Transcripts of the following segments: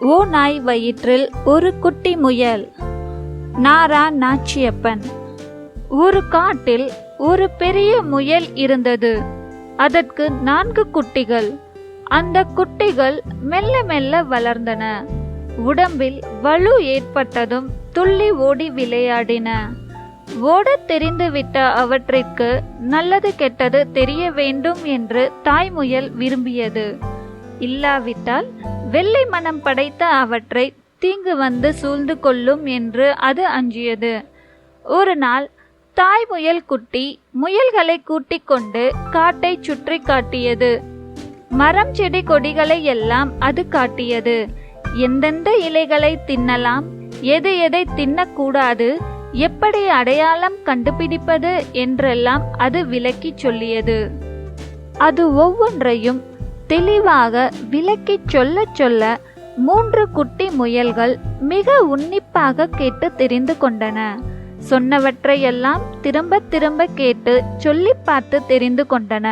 ஓ நாய் வயிற்றில் ஒரு குட்டி முயல். நாரா நாச்சியப்பன். ஒரு காட்டில் ஒரு பெரிய முயல் இருந்தது. அதற்கு நான்கு குட்டிகள். அந்த குட்டிகள் மெல்ல மெல்ல வளர்ந்தன. உடம்பில் வலு ஏற்பட்டதும் துள்ளி ஓடி விளையாடின. ஓடத் தெரிந்துவிட்ட அவற்றிற்கு நல்லது கெட்டது தெரிய வேண்டும் என்று தாய்முயல் விரும்பியது. இல்லாவிட்டால் வெள்ளை மனம் படைத்த அவற்றை தீங்கு வந்து சூழ்ந்து கொள்ளும் என்று அது அஞ்சியது. ஒரு நாள் தாய் முயல் குட்டி முயல்களை கூட்டிக் கொண்டு காட்டை சுற்றி காட்டியது. மரம் செடி கொடிகளை எல்லாம் அது காட்டியது. எந்தெந்த இலைகளை தின்னலாம் எது எதை தின்னக்கூடாது எப்படி அடையாளம் கண்டுபிடிப்பது என்றெல்லாம் அது விளக்கிச் சொல்லியது. அது ஒவ்வொன்றையும் தெளிவாக விளக்கிச் சொல்ல சொல்ல மூன்று குட்டி முயல்கள் மிக உன்னிப்பாக கேட்டு தெரிந்து கொண்டன. சொன்னவற்றையெல்லாம் திரும்ப திரும்ப கேட்டு சொல்லி பார்த்து தெரிந்து கொண்டன.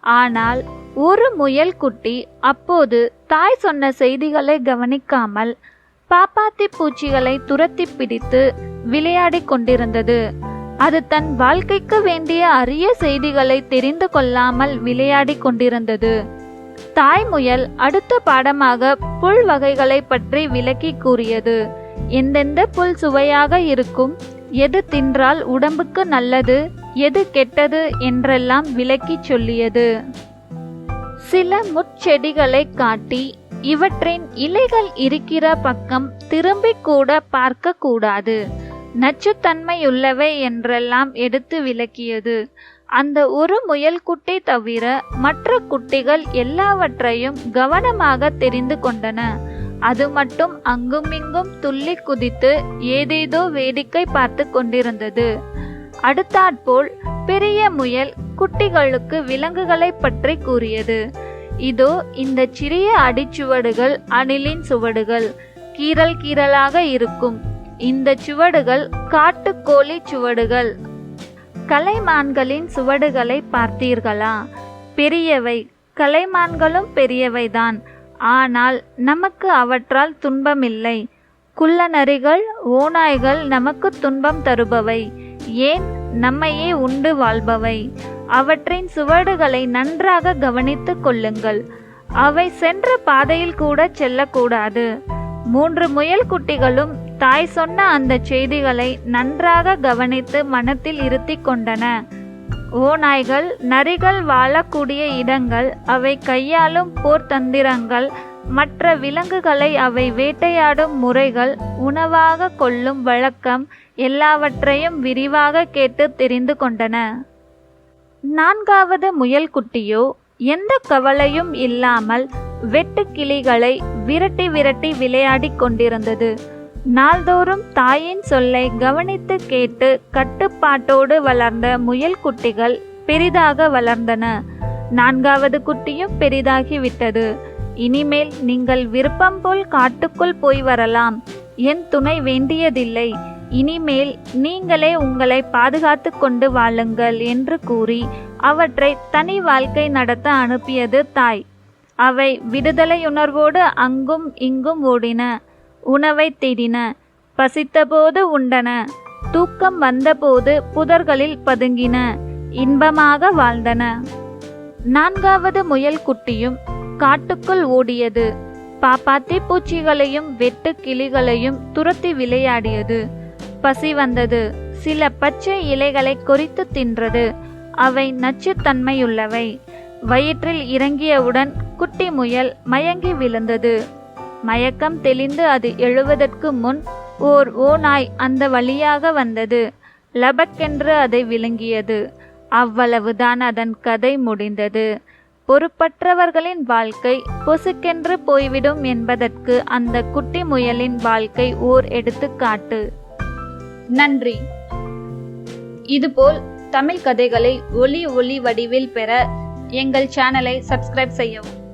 ஆனால் ஒரு முயல் குட்டி அப்போது தாய் சொன்ன செய்திகளை கவனிக்காமல் பாப்பாத்தி பூச்சிகளை துரத்தி பிடித்து விளையாடிக் கொண்டிருந்தது. அது தன் வாழ்க்கைக்கு வேண்டிய அரிய செய்திகளை தெரிந்து கொள்ளாமல் விளையாடிக் கொண்டிருந்தது. தாய் முயல் அடுத்த பாடமாக புல் வகைகளை பற்றி விளக்கி கூறியது. எந்தெந்த புல் சுவையாக இருக்கும் எது தின்றால் உடம்புக்கு நல்லது எது கெட்டது என்றெல்லாம் விளக்கி சொல்லியது. சில முச்செடிகளை காட்டி இவற்றின் இலைகள் இருக்கிற பக்கம் திரும்பி கூட பார்க்க கூடாது. நச்சுத்தன்மையுள்ளவை என்றெல்லாம் எடுத்து விளக்கியது. அந்த ஒரு முயல் குட்டி தவிர மற்ற குட்டிகள் எல்லாவற்றையும் கவனமாக தெரிந்து கொண்டன. அது மட்டும் அங்குமிங்கும் துள்ளி குதித்து ஏதேதோ வேடிக்கை பார்த்து கொண்டிருந்தது. அடுத்தாற்போல் பெரிய முயல் குட்டிகளுக்கு விலங்குகளை பற்றி கூறியது. இதோ இந்த சிறிய அடிச்சுவடுகள் அணிலின் சுவடுகள். கீறல் கீறலாக இருக்கும். இந்த சுவடுகள் காட்டுக்கோழி சுவடுகள். கலைமான்களின் சுவடுகளை பார்த்தீர்களா? பெரியவை. கலைமான்களும் பெரியவைதான். ஆனால் நமக்கு அவற்றால் துன்பமில்லை. குள்ளநரிகள் ஓநாய்கள் நமக்கு துன்பம் தருபவை. ஏன்? நம்மையே உண்டு வாழ்பவை. அவற்றின் சுவடுகளை நன்றாக கவனித்துக் கொள்ளுங்கள். அவை சென்ற பாதையில் கூட செல்லக்கூடாது. மூன்று முயல் குட்டிகளும் தாய் சொன்ன அந்த செய்திகளை நன்றாக கவனித்து மனத்தில் இருத்தி கொண்டன. ஓநாய்கள் நரிகள் வாழக்கூடிய இடங்கள் அவை கையாளும் போர்த்தந்திரங்கள் மற்ற விலங்குகளை அவை வேட்டையாடும் முறைகள் உணவாக கொள்ளும் வழக்கம் எல்லாவற்றையும் விரிவாக கேட்டு தெரிந்து கொண்டன. நான்காவது முயல் குட்டியோ எந்த கவலையும் இல்லாமல் வெட்டு கிளிகளை விரட்டி விரட்டி விளையாடிக் கொண்டிருந்தது. நாள்தோறும் தாயின் சொல்லை கவனித்து கேட்டு கட்டுப்பாட்டோடு வளர்ந்த முயல் குட்டிகள் பெரிதாக வளர்ந்தன. நான்காவது குட்டியும் பெரிதாகிவிட்டது. இனிமேல் நீங்கள் விருப்பம் போல் காட்டுக்குள் போய் வரலாம். என் துணை வேண்டியதில்லை. இனிமேல் நீங்களே உங்களை பாதுகாத்து கொண்டு வாழுங்கள் என்று கூறி அவற்றை தனி வாழ்க்கை நடத்த அனுப்பியது தாய். அவை விடுதலையுணர்வோடு அங்கும் இங்கும் ஓடின. உணவை தேடின. பசித்தபோது உண்டன. தூக்கம் வந்தபோது புதர்களில் பதுங்கின. இன்பமாக வாழ்ந்தன. நான்காவது முயல் குட்டியும் காட்டுக்குள் ஓடியது. பாப்பாத்தி பூச்சிகளையும் வெட்டு கிளிகளையும் துரத்தி விளையாடியது. பசி வந்தது. சில பச்சை இலைகளை கொறித்து தின்றது. அவை நச்சுத்தன்மையுள்ளவை. வயிற்றில் இறங்கியவுடன் குட்டி முயல் மயங்கி விழுந்தது. மயக்கம் தெளிந்து அது எழுவதற்கு முன் ஓர் ஓநாய் அந்த வழியாக வந்தது. லபக்கென்று அதை விழுங்கியது. அவ்வளவுதான் அதன் கதை முடிந்தது. பொறுப்பற்றவர்களின் வாழ்க்கை பொசுக்கென்று போய்விடும் என்பதற்கு அந்த குட்டி முயலின் வாழ்க்கை ஓர் எடுத்துக்காட்டு. நன்றி. இதுபோல் தமிழ் கதைகளை ஒலி ஒளி வடிவில் பெற எங்கள் சேனலை சப்ஸ்கிரைப் செய்யவும்.